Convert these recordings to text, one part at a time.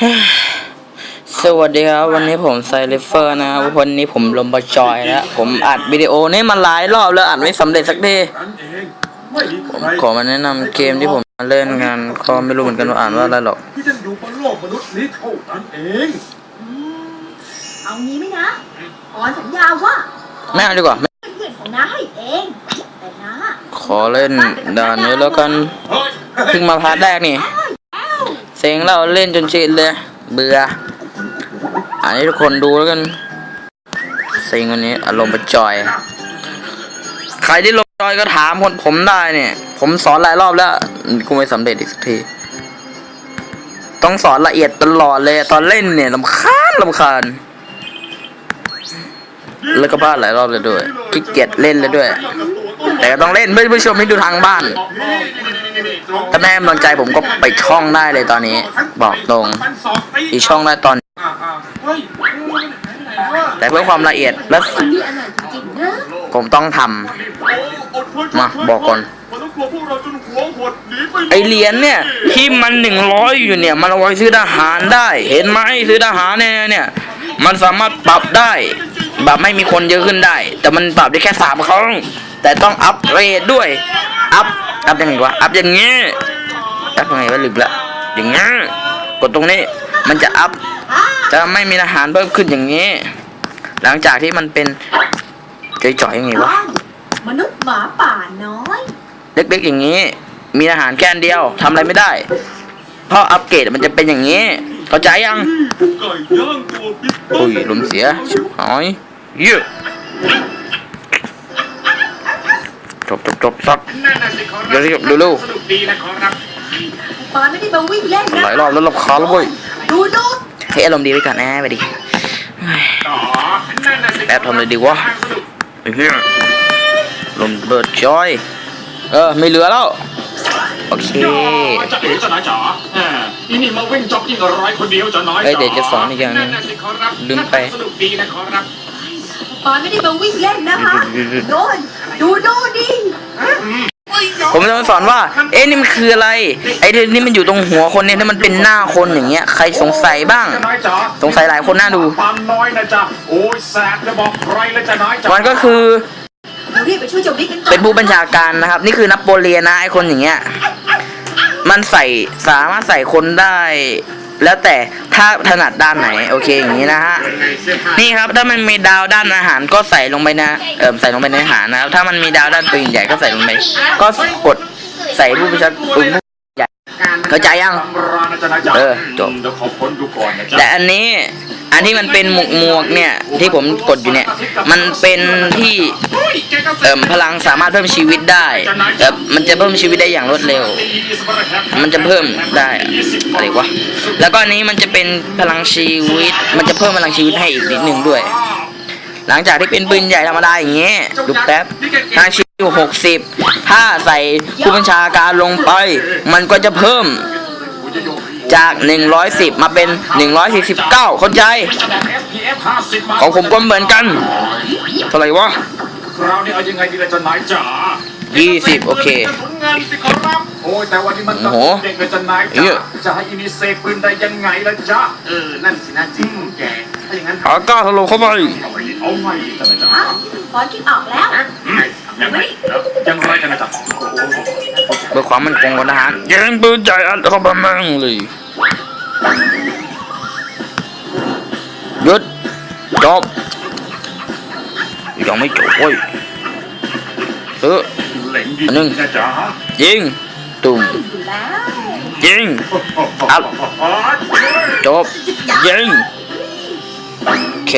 สวัสดีครับ วันนี้ผมไซเลเฟอร์นะครับวันนี้ผมลงมาจอยแล้วผมอัดวิดีโอนี่มาหลายรอบแล้วอัดไม่สำเร็จสักทีนั้นเองไม่มีผมใครขอมาแนะนำเกมที่ผมมาเล่นกันก็ไม่รู้เหมือนกันว่าอ่านว่าอะไรหรอกที่จะอยู่บนโลกมนุษย์นี้เท่านั้นเองเอางี้ไหมนะออนสัญญาว่าไม่เอาดีกว่าไม่เพื่อนของน้าให้เองแต่น้าขอเล่นด่านนี้แล้วกันเฮ้ยเพิ่งมาพาร์ทแรกนี่ เซ็งเราเล่นจนชินเลย เบื่อ อันนี้ทุกคนดูแล้วกัน เซ็งวันนี้ อารมณ์ประจอย ใครที่ลงจอยก็ถามคนผมได้เนี่ย ผมสอนหลายรอบแล้ว กูไม่สำเร็จอีกสักที ต้องสอนละเอียดตลอดเลย ตอนเล่นเนี่ยลำคาญลำคาญแล้วก็พลาดหลายรอบเลยด้วยขี้เกียจเล่นเลยด้วย แต่ต้องเล่นเพื่อผู้ชมที่ดูทางบ้าน ถ้าไม่กำลังใจผมก็ไปช่องได้เลยตอนนี้ บอกตรงอีช่องได้ตอนเฮ้แต่เพื่อความละเอียดและคนนี้อร่อยจริงๆนะผมต้องทำมาบอกก่อนไปไอเหรียญเนี่ยที่มันหนึ่งร้อยอยู่เนี่ย มันเอาไว้ซื้อทหารได้ เห็นไหมซื้อทหารเนี่ยเนี่ย มันสามารถปรับได้แบบไม่มีคนเยอะขึ้นได้ แต่มันปรับได้แค่สามครั้ง แต่ต้องอัพเกรดด้วย อัพ อัพยังไงวะ อัพอย่างงี้ อัพยังไงวะลืมละ อย่างงี้กดตรงนี้ มันจะอัพ จะไม่มีทหารเพิ่มขึ้นอย่างนี้ หลังจากที่มันเป็นจ่อยๆยังไงวะ มนุษย์หมาป่าน้อย เล็กๆอย่างนี้ มีอาหารแค่อันเดียวทำอะไรไม่ได้ เพราะอัปเกรดมันจะเป็นอย่างนี้ เข้าใจยัง ไก่ย่างตัวบิ๊กโอ้ยลมเสียชิบหายเยอะ จบจบจบสัก นั่นน่ะสิขอรับเดี๋ยวรีบดูลูกสนุกดีนะขอรับปอนไม่ได้มาวิ่งเล่นนะหลายรอบแล้วรอบคาแล้วเว้ยดูดูให้อารมณ์ดีไว้ก่อนนะไปดิอ๋อนั่นน่ะสิแอบทำอะไรดีวะ สนุกไอ้เหี้ยลมเบิดจอย เออ ไม่เหลือแล้ว โอเคย่อจะเอ๋จะนายจ๋าแหมอีนี่มาวิ่งจ็อกกิ้งอะไรคนเดียวจะน้อยเอ้ยเดี๋ยวจะสอนอีกอย่างหนึนั่งนน่ะสิขอรับลืมไป สนุกดีนะขอรับ ปอนไม่ได้มาวิ่งเล่นนะคะโดนดูดูดิผมจะมาสอนว่า เอ๊ะนี่มันคืออะไร ไอ้ที่นี่มันอยู่ตรงหัวคนเนี่ยถ้ามันเป็นหน้าคนอย่างเงี้ย ใครสงสัยบ้างจะน้อยจ๋าสงสัยหลายคนน่าดูปามน้อยนะจ๊ะโอ้ยแสบจะบอกใครแล้วจะน้อยจ๋ามันก็คือเรารีบไปช่วยเจ้าบิ๊กกันก่อนเป็นผู้บัญชาการนะครับ นี่คือนับโปเลียนนะไอ้คนอย่างเงี้ย มันใส่สามารถใส่คนได้ แล้วแต่ถ้าถนัดด้านไหนโอเคอย่างนี้นะฮะนี่ครับถ้ามันมีดาวด้านอาหารก็ใส่ลงไปนะเออใส่ลงไปในอาหารนะครับถ้ามันมีดาวด้านปืนใหญ่ก็ใส่ลงไปก็กดใส่ผู้บัญชาการใหญ่เข้าใจยังเออจบเดี๋ยวขอค้นดูก่อนนะจ๊ะแต่อันนี้ อันที่มันเป็นหมวกหมวกเนี่ยที่ผมกดอยู่เนี่ย มันเป็นที่เอ่มพลังสามารถเพิ่มชีวิตได้เอ่อมันจะเพิ่มชีวิตได้อย่างรวดเร็ว มันจะเพิ่มได้อะไรวะแล้วก็อันนี้มันจะเป็นพลังชีวิต มันจะเพิ่มพลังชีวิตให้อีกนิดหนึ่งด้วย หลังจากที่เป็นปืนใหญ่ธรรมดาอย่างเงี้ยดูแป๊บพลังชีวิตอยู่หกสิบถ้าใส่ผู้บัญชาการลงไป มันก็จะเพิ่ม จาก 110 มาเป็น 149 เข้าใจ ของผมก็เหมือนกันเท่าไหร่วะคราวนี้เอายังไงดีล่ะจ๊ะนายจ๋ายี่สิบโอเคกระสุนเงินสิขอรับโอ้ยแต่วันนี้มันต้องโอ้โหเด็กเลยจ๊ะนายเหี้จ๋ายจะให้อินิเซฟปืนได้ยังไงล่ะจ๊ะเออนั่นสินะจริงของแกถ้าอย่างนั้นอากาศถล่มเข้าไปเอาไปเอาไงดีจ๊ะนายจ๋าอ้าวปอนคิดออกแล้วยังไงแล้วยังไรกันนะจ๊ะเพื่อความมั่นคงของทหารยิงปืนใหญ่อัดเข้าไปมั่งเลย หยุดจบยังไม่จบเว้ยเออหนึ่งยิงตุ่มยิงอัพจบยิงโอเค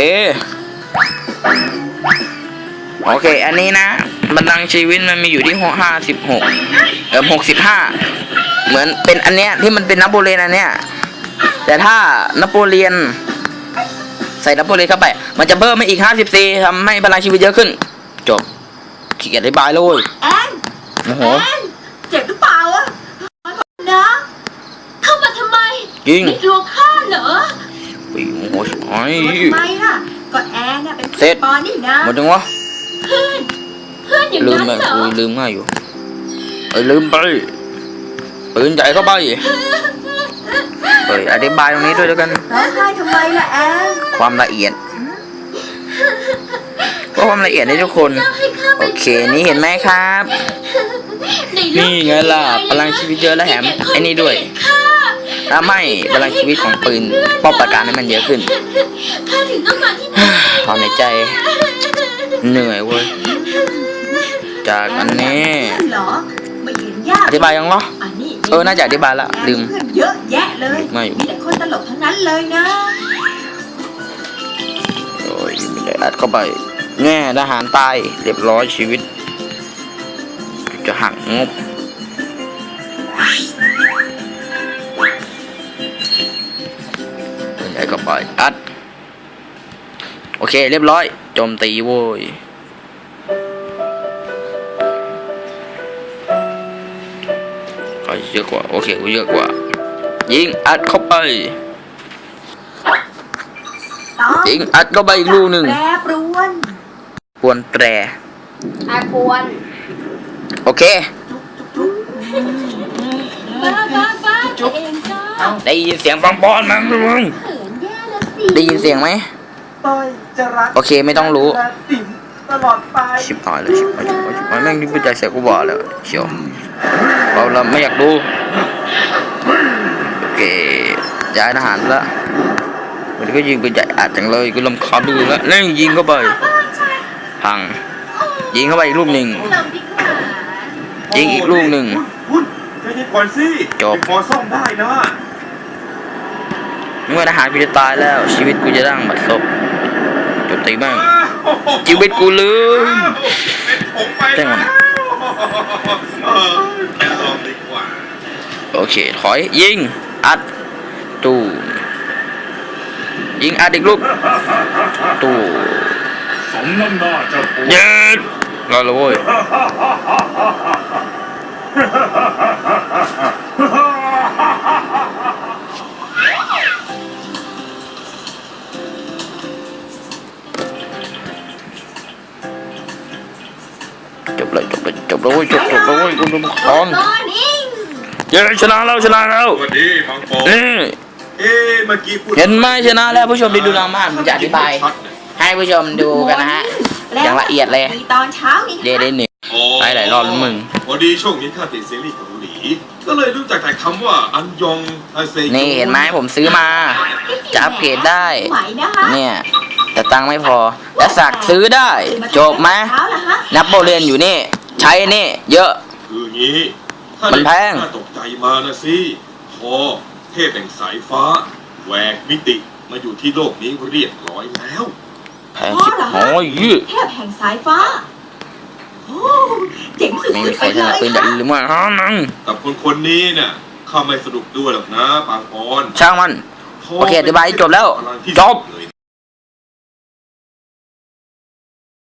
โอเค อันนี้นะ บันดังก์ชีวิตมันมีอยู่ที่ห้าสิบหกเออหกสิบห้าเหมือนเป็นอันเนี้ยที่มันเป็นนับโปเลนอันเนี้ย แต่ถ้านโปเลียน ใส่นโปเลียนเข้าไป มันจะเพิ่มให้อีกห้าสิบสี่ทำให้พลังชีวิตเยอะขึ้น จบขี้เกียจอธิบายเลยแอนโอ้โหแอนเจ็บหรือเปล่าอะปอนก่อนนะเข้ามาทำไมยิงไม่กลัวข้าเหรอปีโอ้โหชิบหายทำไมล่ะก็แอนน่ะเป็นเสร็เพื่อจนปอนนี่นะหมดจังวะเพื่อนเพื่อนอย่างลืมนั้นไปเหรอคุยลืมง่ายอยู่เอ้ยลืมไปปืนใหญ่เข้าไป ปืฮ้ยอธิบายตรงนี้ด้วยแล้วกัน ร้องไห้ทำไมล่ะแอนความละเอียดก็ความละเอียดนี่ทุกคนให้ข้าโอเค นี่เห็นไหมครับ นี่ไงล่ะพลังชีวิตเยอะแล้วแถมไอ้นี่ด้วย ถ้าไม่พลังชีวิตของปืนป้องปราการให้มันเยอะขึ้น ข้าถึงต้องมาที่ความในใจ เหนื่อยเว้ย จากอันนี้ เหรอไม่เห็นยาก อธิบายยังเหรออันนี้ เออน่าจะอธิบายละลืมเพื่อนเยอะแยะเลยไม่มีแต่คนตลกทั้งนั้นเลยนะโอ้ยไม่ได้อัดเข้าไปแง่ทหารตายเรียบร้อยชีวิต จะหักงบไม่ได้เข้าไปอัด โอเค เรียบร้อยโจมตีโว้ย เยอะกว่า โอเคกูเยอะกว่า ยิงอัดเข้าไป ยิงอัดเข้าไปอีกลูกหนึ่งแปรปรวนควรแตรอาควน โอเคบ้าบ้าบ้าจุ๊บเองจ้าได้ยินเสียงปังปอนมั้งมึงเขินแย่แล้วสิได้ยินเสียงไหมต้อยจะรักโอเคไม่ต้องรู้และติ๋มตลอดไปชิบหายเลยชิบหายชิบหายชิบหายแม่งนี่กูใจเสียกูบอกแล้วเชียว เราเราไม่อยากดู โอเค ย้ายทหารละวันก็ยิงไปใหญ่อัดจังเลยกูลำคาดูแล้วเล่นยิงเข้าไปพัง ยิงเข้าไปอีกลูกหนึ่งยิงอีกลูกหนึ่งใจเย็นก่อนสิจบพอซ่อมได้นะเมื่อทหารกูจะตายแล้ว ชีวิตกูจะร่างบัดซบจบตีแม่งชีวิตกูเลยเป็นผมแจ้งมันเออไม่ ลองดีกว่า โอเค ถอย ยิง อัด ตูมยิงอัดอีกลูก ตูมสมน้ำหน้าเจะปูเย็ดรอเล้วเว้ย เลยจบเลยจบแล้วเว้ยจบจบแล้วเว้ยคุณผู้ชมตอนนี้เย้ชนะแล้วชนะแล้วสวัสดีมังปอนี่เอ๊ะเมื่อกี้พูดเห็นไหมชนะแล้วผู้ชมที่ดูทางบ้านผมจะอธิบาย ให้ผู้ชมดูกันนะฮะอย่างละเอียดเลยมีตอนเช้านี่เดได้หนึ่งไปหลายรอบแล้วมึงพอดีช่วงนี้ข้าติดซีรีส์เกาหลีก็เลยรู้จักแต่คำว่าอันยองอาเซโยนี่เห็นไหมผมซื้อมา จะอัปเกรดได้ไหวนะคะเนี่ย แต่ตังค์ไม่พอแต่สักซื้อได้ จบไหมเช้าละฮะนโปเลียนอยู่นี่ ใช้นี่ เยอะ คืองี้ถ้ามันแพงข้าตกใจมานะสิพอเทพแห่งสายฟ้าแหวกมิติมาอยู่ที่โลกนี้เรียบร้อยแล้ว แพงชิบหายยี่เทพแห่งสายฟ้าโอ้เจ๋งสุไม่มีดๆใคไปรถเลนัดยปืนดัค่ะ หรือว่าฮะนังกับคนคนนี้เนี่ยข้าไม่สนุกด้วยหรอกนะปางปอนช่างมัน โอเคอธิบายให้จบแล้วพลังที่จบ สุดเลย